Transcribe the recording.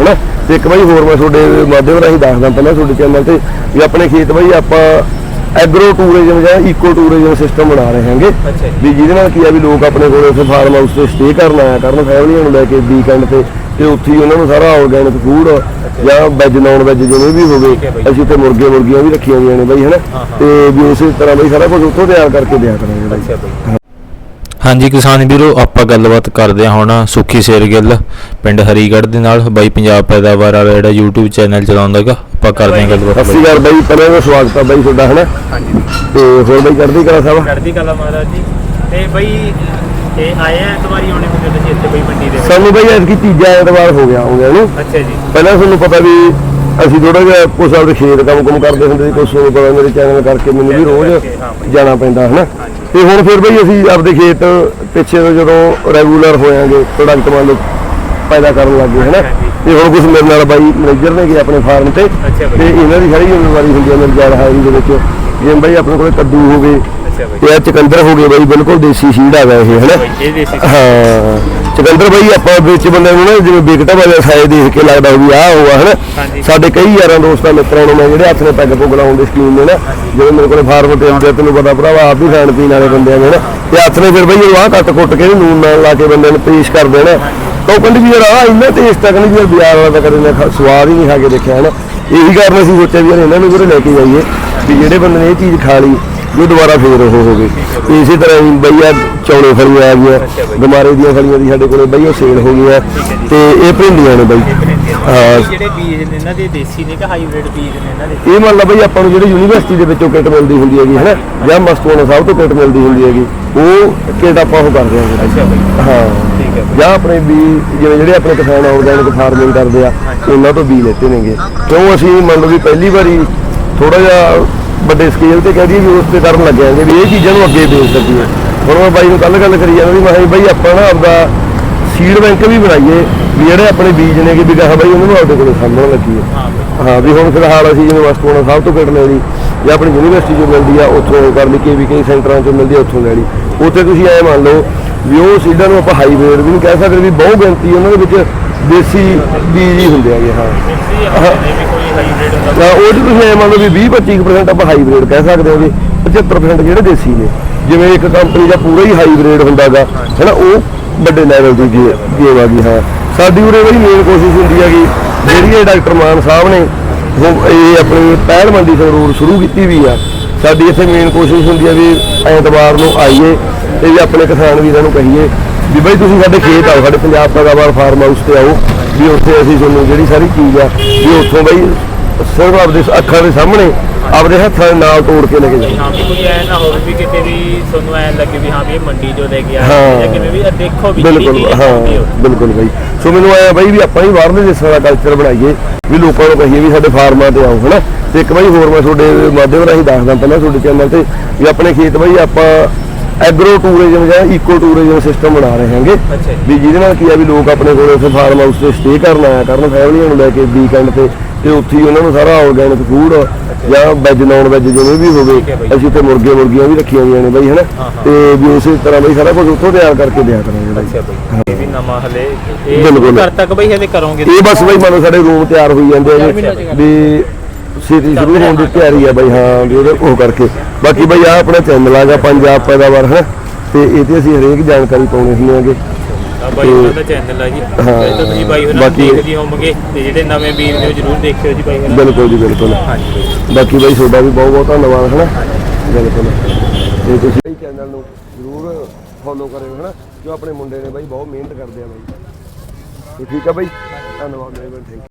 ਹਨਾ? ਤੇ ਇੱਕ ਬਾਈ ਹੋਰ ਮੈਂ ਤੁਹਾਡੇ ਮਾਧਿਅਮ ਰਾਹੀਂ ਦੱਸਦਾ ਪਹਿਲਾਂ ਤੁਹਾਡੇ ਚੈਨਲ ਤੇ ਵੀ ਆਪਣੇ ਖੇਤ ਬਾਈ ਆਪਾਂ ਐਗਰੋ ਟੂਰਿਜ਼ਮ ਜਾਂ ਇਕੋ ਟੂਰਿਜ਼ਮ ਸਿਸਟਮ ਬਣਾ ਰਹੇ ਹਾਂਗੇ। ਵੀ ਜਿਹਦੇ ਨਾਲ ਕੀ ਆ ਵੀ ਲੋਕ ਆਪਣੇ ਕੋਲ ਉੱਥੇ ਫਾਰਮ ਹਾਊਸ ਤੇ ਸਟੇ ਕਰਨ ਆਇਆ ਕਰਨ ਫੈਮਲੀਆਂ ਨੂੰ ਲੈ ਕੇ ਵੀਕਐਂਡ ਤੇ ਤੇ ਉੱਥੇ ਹੀ ਉਹਨਾਂ ਨੂੰ ਸਾਰਾ ਆਰਗੈਨਿਕ ਫੂਡ ਜਾਂ। ਵੈਜ ਨਾਨ ਵੈਜ ਜਿਵੇਂ ਵੀ ਹੋਵੇ। ਅਸੀਂ ਤੇ ਮੁਰਗੇ ਮੁਰਗੀਆਂ ਵੀ ਰੱਖੀਆਂ ਹੋਈਆਂ ਨੇ ਬਾਈ ਹਨਾ। ਤੇ ਵੀ ਉਸੇ ਤਰ੍ਹਾਂ ਬਾਈ ਸਾਰਾ ਕੁਝ ਉੱਥੋਂ ਤਿਆਰ ਕਰਕੇ ਦਿਆ ਕਰਾਂਗੇ ਬਈ। ਹਾਂਜੀ ਕਿਸਾਨ ਵੀਰੋ ਆਪਾਂ ਗੱਲਬਾਤ ਕਰਦੇ ਹਾਂ ਹੁਣ ਸੁਖੀ ਸ਼ੇਰਗਿੱਲ ਪਿੰਡ ਹਰੀਗੜ੍ਹ ਦੇ ਨਾਲ ਬਾਈ ਪੰਜਾਬ ਪੈਦਾਵਾਰ ਵਾਲਾ ਜਿਹੜਾ YouTube ਚੈਨਲ ਚਲਾਉਂਦਾਗਾ ਆਪਾਂ ਕਰਦੇ ਹਾਂ ਗੱਲਬਾਤ ਸਤਿ ਸ਼੍ਰੀ ਅਕਾਲ ਬਾਈ ਪਹਿਲਾਂ ਦਾ ਸਵਾਗਤ ਆ ਬਾਈ ਤੁਹਾਡਾ ਹਨਾ? ਹਾਂਜੀ। ਤੇ ਹੋਰ ਬਾਈ ਚੜ੍ਹਦੀ ਕਲਾ ਸਾਹਿਬ? ਚੜ੍ਹਦੀ ਕਲਾ ਮਹਾਰਾਜ ਜੀ। ਤੇ ਬਈ ਇਹ ਆਏ ਆ ਤੁਹਾਡੀ ਆਉਣੇ ਹੁੰਦੇ ਤੁਸੀਂ ਇੱਥੇ ਬਈ ਮੰਡੀ ਦੇ ਵਿੱਚ। ਸਾਨੂੰ ਬਾਈ ਐਤਕੀ ਤੀਜਾ ਐਤਵਾਰ ਹੋ ਗਿਆ ਆਉਂਦਿਆਂ ਨੂੰ ਅੱਛਾ ਜੀ। ਪਹਿਲਾਂ ਤੁਹਾਨੂੰ ਪਤਾ ਵੀ ਅਸੀਂ ਥੋੜਾ ਜਿਹਾ ਕੁਛ ਆਪਦੇ ਖੇਤ ਕੰਮ ਕੁਮ ਕਰਦੇ ਹੁੰਦੇ ਸੀ ਕੁਛ ਤੁਹਾਨੂੰ ਪਤਾ ਮੇਰੇ ਚੈਨਲ ਕਰਕੇ ਮੈਨੂੰ ਵੀ ਰੋਜ਼ ਹਾਂ। ਜਾਣਾ ਪੈਂਦਾ ਹਨਾ? ਤੇ ਹੁਣ ਫਿਰ ਬਈ ਅਸੀਂ ਆਪਦੇ ਖੇਤ ਪਿੱਛੇ ਤੋਂ ਜਦੋਂ ਰੈਗੂਲਰ ਹੋਇਆਂਗੇ ਪ੍ਰੋਡਕਟ ਮੰਨ ਲਓ ਪੈਦਾ ਕਰਨ ਲੱਗੇ ਹਨਾ। ਤੇ ਹੁਣ ਕੁਝ ਮੇਰੇ ਨਾਲ ਬਾਈ ਮੈਨੇਜਰ ਨੇ ਕਿ ਆਪਣੇ ਫਾਰਮ ਤੇ। ਤੇ ਇਹਨਾਂ ਦੀ ਸਾਰੀ ਜ਼ਿੰਮੇਵਾਰੀ ਹੁੰਦੀ ਹੈ ਮੇਰੇ ਜਾਲ ਹਾਜ਼ਰੀ ਦੇ ਵਿੱਚ ਜਿਵੇਂ ਬਾਈ ਆਪਣੇ ਕੋਲੇ ਕੱਦੂ ਹੋ ਗਏ ਅੱਛਾ ਬਈ। ਇਹ ਚਕੰਦਰ ਹੋ ਗਏ ਬਾਈ ਬਿਲਕੁਲ ਦੇਸੀ ਸੀਡ ਹੈਗਾ ਇਹ ਹਨਾ? ਇਹ ਦੇਸੀ ਹਾਂ। ਚਕੰਦਰ ਬਾਈ ਆਪਾਂ ਵਿੱਚ ਬੰਦੇ ਨੂੰ ਨਾ ਜਿਵੇਂ ਵਿਕਟਾ ਵਾਲੇ ਸਾਏ ਦੇਖ ਕੇ ਲੱਗਦਾ ਵੀ ਆਹ ਹੋਆ ਹਨਾ। ਸਾਡੇ ਕਈ ਯਾਰਾਂ ਦੋਸਤਾਂ ਮਿੱਤਰਾਂ ਨੂੰ ਮੈਂ ਜਿਹੜੇ ਹੱਥ ਨੇ ਪੈਗ ਪੁੱਗ ਲਾਉਣ ਦੇ ਸਕੀਮ ਨੇ ਨਾ ਜਿਹੜੇ ਮੇਰੇ ਕੋਲੇ ਫਾਰਮ ਤੇ ਆਉਂਦੇ ਤੈਨੂੰ ਪਤਾ ਭਰਾਵਾ ਆਪ ਵੀ ਖਾਣ ਪੀਣ ਵਾਲੇ ਬੰਦੇ ਆ ਨੇ ਤੇ ਹੱਥ ਨੇ ਫਿਰ ਬਾਈ ਉਹ ਆਹ ਕੱਟ ਕੁੱਟ ਕੇ ਨੂਨ ਨਾਲ ਲਾ ਕੇ ਬੰਦੇ ਨੂੰ ਪੇਸ਼ ਕਰ ਦੇਣਾ। ਤਾਂ ਉਹ ਕਹਿੰਦੇ ਵੀ ਯਾਰ ਆਹ ਇੰਨਾ ਟੇਸਟ ਤੱਕ ਨਹੀਂ ਯਾਰ ਬਾਜ਼ਾਰ ਵਾਲਾ ਤਾਂ ਕਦੇ ਮੈਂ ਸਵਾਦ ਹੀ ਨਹੀਂ ਖਾ ਕੇ ਦੇਖਿਆ ਹਨਾ? ਇਹੀ ਕਾਰਨ ਅਸੀਂ ਸੋਚਿਆ ਵੀ ਯਾਰ ਇਹਨਾਂ ਨੂੰ ਵੀਰੇ ਲੈ ਕੇ ਜਾਈਏ ਵੀ ਜਿਹੜੇ ਬੰਦੇ ਨੇ ਇਹ ਚੀਜ਼ ਖਾ ਲਈ ਉਹ ਦੁਬਾਰਾ ਫੇਰ ਉਹ ਹੋਵੇ ਤੇ ਇਸੇ ਤਰ੍ਹਾਂ ਹੀ ਬਈ ਆ ਚੌਲੇ ਫਲੀਆਂ ਆ ਗਈਆਂ। ਗਮਾਰੇ ਦੀਆਂ ਫਲੀਆਂ ਦੀ ਸਾਡੇ ਕੋਲੇ ਬਈ ਉਹ ਸੇਲ ਹੋ ਗਈਆਂ। ਤੇ ਇਹ ਭਿੰਡੀਆਂ ਨੇ ਬਈ। ਹਾਂ। ਜਿਹੜੇ ਬੀਜ ਨੇ ਇਹਨਾਂ ਦੇ ਦੇਸੀ ਨੇ ਕਿ ਹਾਈਬ੍ਰਿਡ ਬੀਜ ਨੇ ਇਹਨਾਂ ਦੇ? ਇਹ ਮੰਨ ਲਾ ਬਈ ਆਪਾਂ ਨੂੰ ਜਿਹੜੀ ਯੂਨੀਵਰਸਿਟੀ ਦੇ ਵਿੱਚੋਂ ਕਿੱਟ ਮਿਲਦੀ ਹੁੰਦੀ ਹੈਗੀ ਹੈ ਜਾਂ ਮਸਤੋਨਾ ਸਾਹਿਬ ਤੋਂ ਕਿੱਟ ਮਿਲਦੀ ਹੁੰਦੀ ਹੈਗੀ ਉਹ ਕਿੱਟ ਆਪਾਂ ਉਹ ਕਰਦੇ ਹਾਂ ਅੱਛਾ ਬਈ। ਹਾਂ। ਠੀਕ ਹੈ ਜਾਂ ਆਪਣੇ ਵੀ ਜਿਵੇਂ ਜਿਹੜੇ ਆਪਣੇ ਕਿਸਾਨ ਆਰਗੈਨਿਕ ਫਾਰਮਿੰਗ ਕਰਦੇ ਆ ਉਹਨਾਂ ਤੋਂ ਬੀ ਲੈਤੇ ਨੇਗੇ। ਕਿਉਂ ਅਸੀਂ ਮੰਨ ਲਓ ਵੀ ਪਹਿਲੀ ਵਾਰੀ ਥੋੜਾ ਜਿਹਾ ਵੱਡੇ ਸਕੇਲ ਤੇ ਕਹਿ ਦਈਏ ਵੀ ਉਸ ਤੇ ਕਰਨ ਲੱਗੇ ਆਂਗੇ ਵੀ ਇਹ ਚੀਜ਼ਾਂ ਨੂੰ ਅੱਗੇ ਵੇਚ ਸਕੀਏ ਹੁਣ ਮੈਂ ਬਾਈ ਨੂੰ ਕੱਲ ਗੱਲ ਕਰੀ ਜਾਂਦਾ ਵੀ ਮੈਂ ਕਿਹਾ ਬਾਈ ਆਪਾਂ ਨਾ ਆਪਦਾ ਸੀਡ ਬੈਂਕ ਵੀ ਬਣਾਈਏ ਵੀ ਜਿਹੜੇ ਆਪਣੇ ਬੀਜ ਨੇ ਕਿ ਵੀ ਕਹਾ ਬਾਈ ਉਹਨਾਂ ਨੂੰ ਆਪਦੇ ਕੋਲੇ ਸਾਂਭਣ ਲੱਗੀਏ ਹਾਂ। ਹਾਂ ਵੀ ਹੁਣ ਫਿਲਹਾਲ ਅਸੀਂ ਜਿਵੇਂ ਵਸਤੂਆਂ ਸਭ ਤੋਂ ਕਿੱਟ ਲੈ ਲਈ ਜਾਂ ਆਪਣੀ ਯੂਨੀਵਰਸਿਟੀ ਚੋਂ ਮਿਲਦੀ ਆ ਉੱਥੋਂ ਕਰ ਲਈ ਕੇ ਵੀ ਕਈ ਸੈਂਟਰਾਂ ਚੋਂ ਮਿਲਦੀ ਆ ਉੱਥੋਂ ਲੈ ਲਈ। ਉੱਥੇ ਤੁਸੀਂ ਐ ਮੰਨ ਲਓ ਵੀ ਉਹ ਸੀਡਾਂ ਨੂੰ ਆਪਾਂ ਹਾਈਬ੍ਰਿਡ ਵੀ ਨਹੀਂ ਕਹਿ ਸਕਦੇ ਵੀ ਬਹੁ ਗਿਣਤੀ ਉਹਨਾਂ ਦੇ ਵਿੱਚ ਦੇਸੀ ਬੀਜ ਹੀ ਹੁੰਦੇ ਆਗੇ ਹਾਂ। ਤਾਂ ਉਹ 'ਚ ਤੁਸੀਂ ਐ ਮੰਨ ਲਓ ਵੀ 20-25% ਆਪਾਂ ਹਾਈਬ੍ਰਿਡ ਕਹਿ ਸਕਦੇ ਹਾਂ ਜੀ 75% ਜਿਹੜੇ ਦੇਸੀ ਨੇ। ਜਿਵੇਂ ਇੱਕ ਕੰਪਨੀ ਦਾ ਪੂਰਾ ਹੀ ਹਾਈਬ੍ਰਿਡ ਹੁੰਦਾਗਾ, ਹੈਨਾ, ਉਹ ਵੱਡੇ ਲੈਵਲ ਦੀ ਗੇ- ਗੇਮ ਆ ਗਈ, ਹਾਂ। ਸਾਡੀ ਉਰੇ ਬਈ ਮੇਨ ਕੋਸ਼ਿਸ਼ ਹੁੰਦੀ ਹੈਗੀ, ਜਿਹੜੀ ਇਹ ਡਾਕਟਰ ਮਾਨ ਸਾਹਿਬ ਨੇ ਇਹ ਆਪਣੀ ਪਹਿਲ ਮੰਡੀ ਸੰਗਰੂਰ ਸ਼ੁਰੂ ਕੀਤੀ ਵੀ ਆ। ਸਾਡੀ ਇੱਥੇ ਮੇਨ ਕੋਸ਼ਿਸ਼ ਹੁੰਦੀ ਹੈ ਵੀ ਐਤਵਾਰ ਨੂੰ ਆਈਏ ਤੇ ਵੀ ਆਪਣੇ ਕਿਸਾਨ ਵੀਰਾਂ ਨੂੰ ਕਹੀਏ ਵੀ ਬਈ ਤੁਸੀਂ ਸਾਡੇ ਖੇਤ ਆਓ ਸਾਡੇ ਪੰਜਾਬ ਪੈਦਾਵਾਰ ਫਾਰਮ ਹਾਊਸ ਤੇ ਆਓ ਵੀ ਉੱਥੇ ਅਸੀਂ ਤੁਹਾਨੂੰ ਜਿਹੜੀ ਸਾਰੀ ਚੀਜ਼ ਆ ਵੀ ਉੱਥੋਂ ਬਈ ਸਿਰਫ ਆਪਦੇ ਅੱਖਾਂ ਦੇ ਸਾਹਮਣੇ ਆਪਦੇ ਹੱਥਾਂ ਦੇ ਨਾਲ ਤੋੜ ਕੇ ਲੈ ਕੇ ਜਾਓ। ਹਾਂ ਵੀ ਕੋਈ ਐ ਨਾ ਹੋਵੇ ਵੀ ਕਿਤੇ ਵੀ ਤੁਹਾਨੂੰ ਐ ਲੱਗੇ ਵੀ ਹਾਂ ਵੀ ਇਹ ਮੰਡੀ ਚੋਂ ਲੈ ਕੇ ਹਾਂ। ਜਾਂ ਕਿਵੇਂ ਵੀ ਇਹ ਦੇਖੋ ਵੀ ਬਿਲਕੁਲ ਹੋ ਬਿਲਕੁਲ ਬਈ। ਸੋ ਮੈਨੂੰ ਆਇਆ ਬਈ ਵੀ ਆਪਾਂ ਹੀ ਬਾਹਰਲੇ ਦੇਸ਼ਾਂ ਦਾ ਕਲਚਰ ਬਣਾਈਏ ਵੀ ਲੋਕਾਂ ਨੂੰ ਕਹੀਏ ਵੀ ਸਾਡੇ ਫਾਰਮਾਂ ਤੇ ਆਓ ਹਨਾ? ਤੇ ਇੱਕ ਬਈ ਹੋਰ ਮੈਂ ਤੁਹਾਡੇ ਮਾਧਿਅਮ ਰਾਹੀਂ ਦੱਸਦਾ ਪਹਿਲਾਂ ਤੁਹਾਡੇ ਚੈਨਲ ਤੇ ਵੀ ਆਪਣੇ ਖੇਤ ਬਈ ਆਪਾਂ ਐਗਰੋ ਟੂਰਿਜ਼ਮ ਜਾਂ ਇਕੋ ਟੂਰਿਜ਼ਮ ਸਿਸਟਮ ਬਣਾ ਰਹੇ ਹਾਂਗੇ। ਵੀ ਜਿਹਦੇ ਨਾਲ ਕੀ ਆ ਵੀ ਲੋਕ ਆਪਣੇ ਕੋਲ ਉੱਥੇ ਫਾਰਮ ਹਾਊਸ ਤੇ ਸਟੇ ਕਰਨ ਆਇਆ ਕਰਨ ਫੈਮਲੀਆਂ ਨੂੰ ਲੈ ਕੇ ਵੀਕਐਂਡ ਤੇ ਤੇ ਉੱਥੇ ਹੀ ਉਹਨਾਂ ਨੂੰ ਸਾਰਾ ਆਰਗੈਨਿਕ ਫੂਡ ਜਾਂ ਵੈਜ ਨਾਨ ਵੈਜ ਜਿਵੇਂ ਵੀ ਹੋਵੇ। ਅਸੀਂ ਤੇ ਮੁਰਗੇ ਮੁਰਗੀਆਂ ਵੀ ਰੱਖੀਆਂ ਹੋਈਆਂ ਨੇ ਬਈ ਹਨਾ। ਤੇ ਵੀ ਉਸੇ ਤਰ੍ਹਾਂ ਬਈ ਸਾਰਾ ਕੁਝ ਉੱਥੋਂ ਤਿਆਰ ਕਰਕੇ ਦਿਆ ਕਰਾਂਗੇ ਬਈ ਅੱਛਾ ਬਈ ਇਹ ਵੀ ਨਵਾਂ ਹਲੇ ਇਹ। ਘਰ ਤੱਕ ਬਈ ਹਲੇ ਕਰੋਗੇ ਇਹ ਬਸ ਬਈ ਮੰਨ ਸਾਡੇ ਰੂਮ ਤਿਆਰ ਹੋਈ ਜਾਂਦੇ ਆ ਕਰ ਵੀ ਛੇਤੀ ਸ਼ੁਰੂ ਹੋਣ ਦੀ ਤਿਆਰੀ ਆ ਬਈ ਹਾਂ ਵੀ ਉਹਦੇ ਉਹ ਕਰਕੇ। ਬਾਕੀ ਬਈ ਆ ਆਪਣਾ ਚੈਨਲ ਆਗਾ ਪੰਜਾਬ ਪੈਦਾਵਾਰ ਹੈ? ਤੇ ਇਹ ਤੇ ਅਸੀਂ ਹਰੇਕ ਜਾਣਕਾਰੀ ਪਾਉਣੇ ਹੁੰਦੇ ਆਗੇ ਆ ਬਾਈ ਉਹਨਾਂ ਦਾ ਚੈਨਲ ਆ ਜੀ। ਹਾਂ। ਇਹ ਤਾਂ ਤੁਸੀਂ ਬਾਈ ਉਹਨਾਂ ਬਾਕੀ- ਦੇਖਦੇ ਹੋਵੋਗੇ ਤੇ ਜਿਹੜੇ ਨਵੇਂ ਵੀਰ ਨੇ ਉਹ ਜ਼ਰੂਰ ਦੇਖਿਓ ਜੀ ਬਾਈ ਉਹਨਾਂ ਬਿਲਕੁਲ ਜੀ ਬਿਲਕੁਲ। ਹਾਂਜੀ ਬਾਈ। ਬਾਕੀ ਬਈ ਤੁਹਾਡਾ ਵੀ ਬਹੁਤ ਬਹੁਤ ਧੰਨਵਾਦ ਹੈ ਨਾ ਬਿਲਕੁਲ। ਤੇ ਤੁਸੀਂ ਇਹ ਚੈਨਲ ਨੂੰ ਜ਼ਰੂਰ ਫੋਲੋ ਕਰਿਓ ਹੈ ਨਾ ਜੋ ਆਪਣੇ ਮੁੰਡੇ ਨੇ ਬਾਈ ਬਹੁਤ ਮਿਹਨਤ ਕਰਦੇ ਆ ਬਾਈ। ਠੀਕ ਆ ਬਾਈ? ਧੰਨਵਾਦ ਮੇਰੇ ਥੈਂਕ